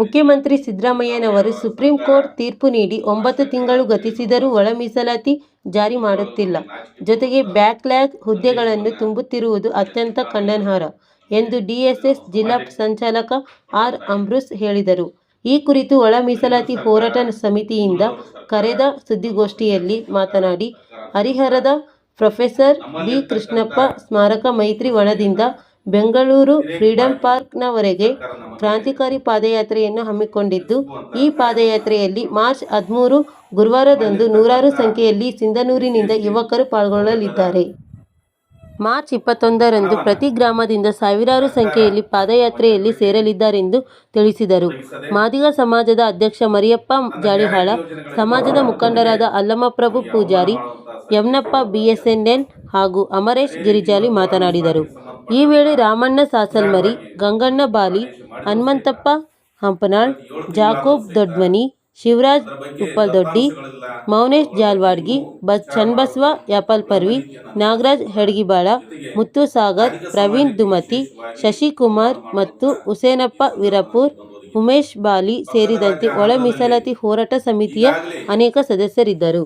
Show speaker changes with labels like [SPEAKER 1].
[SPEAKER 1] ಮುಖ್ಯಮಂತ್ರಿ ಸಿದ್ದರಾಮಯ್ಯನವರು supreme court ತೀರ್ಪು ನೀಡಿ ಒಂಬತ್ತು ತಿಂಗಳು ಗತಿಸಿದರೂ ಒಳ ಮೀಸಲಾತಿ ಜಾರಿ ಮಾಡುತ್ತಿಲ್ಲ. ಜೊತೆಗೆ ಬ್ಯಾಕ್ಲ್ಯಾಗ್ ಹುದ್ದೆಗಳನ್ನು ತುಂಬುತ್ತಿರುವುದು ಅತ್ಯಂತ ಖಂಡನಾರ್ಹ ಎಂದು ಡಿಎಸ್ಎಸ್ ಜಿಲ್ಲಾ ಸಂಚಾಲಕ ಆರ್. ಅಮ್ರೋಸ್ ಹೇಳಿದರು. ಈ ಕುರಿತು ಒಳ ಮೀಸಲಾತಿ ಹೋರಾಟ ಸಮಿತಿಯಿಂದ ಕರೆದ ಸುದ್ದಿಗೋಷ್ಠಿಯಲ್ಲಿ ಮಾತನಾಡಿ, ಹರಿಹರದ ಪ್ರೊಫೆಸರ್ ಬಿ. ಕೃಷ್ಣಪ್ಪ ಸ್ಮಾರಕ ಮೈತ್ರಿ ವನದಿಂದ ಬೆಂಗಳೂರು ಫ್ರೀಡಂ ಪಾರ್ಕ್ನವರೆಗೆ ಕ್ರಾಂತಿಕಾರಿ ಪಾದಯಾತ್ರೆಯನ್ನು ಹಮ್ಮಿಕೊಂಡಿದ್ದು, ಈ ಪಾದಯಾತ್ರೆಯಲ್ಲಿ ಮಾರ್ಚ್ ಹದಿಮೂರು ಗುರುವಾರದಂದು ನೂರಾರು ಸಂಖ್ಯೆಯಲ್ಲಿ ಸಿಂಧನೂರಿನಿಂದ ಯುವಕರು ಪಾಲ್ಗೊಳ್ಳಲಿದ್ದಾರೆ. ಮಾರ್ಚ್ ಇಪ್ಪತ್ತೊಂದರಂದು ಪ್ರತಿ ಗ್ರಾಮದಿಂದ ಸಾವಿರಾರು ಸಂಖ್ಯೆಯಲ್ಲಿ ಪಾದಯಾತ್ರೆಯಲ್ಲಿ ಸೇರಲಿದ್ದಾರೆಂದು ತಿಳಿಸಿದರು. ಮಾದಿಗ ಸಮಾಜದ ಅಧ್ಯಕ್ಷ ಮರಿಯಪ್ಪ ಜಾಳಿಹಾಳ ಸಮಾಜದ ಮುಖಂಡರಾದ ಅಲ್ಲಮಪ್ರಭು ಪೂಜಾರಿ, ಯಮ್ನಪ್ಪ ಬಿಎಸ್ಎನ್ಎನ್ ಹಾಗೂ ಅಮರೇಶ್ ಗಿರಿಜಾಲಿ ಮಾತನಾಡಿದರು. ಈ ವೇಳೆ ರಾಮಣ್ಣ ಸಾಸಲ್ಮರಿ ಗಂಗಣ್ಣ ಬಾಲಿ, ಹನುಮಂತಪ್ಪ ಹಂಪನಾಳ್, ಜಾಕೋಬ್ ದೊಡ್ಮನಿ, ಶಿವರಾಜ್ ಉಪ್ಪಲ್ದೊಡ್ಡಿ ಮೌನೇಶ್ ಜಾಲ್ವಾಡ್ಗಿ ಬಸ್ ಚನ್ನಬಸವ ಯಾಪಲಪರ್ವಿ, ನಾಗರಾಜ್ ಹೆಡ್ಗಿಬಾಳ ಮುತ್ತು ಸಾಗರ್ ಪ್ರವೀಣ್ ದುಮತಿ, ಶಶಿಕುಮಾರ್ ಮತ್ತು ಹುಸೇನಪ್ಪ ವಿರಪುರ್ ಉಮೇಶ್ ಬಾಲಿ ಸೇರಿದಂತೆ ಒಳ ಮೀಸಲಾತಿ ಹೋರಾಟ ಸಮಿತಿಯ ಅನೇಕ ಸದಸ್ಯರಿದ್ದರು.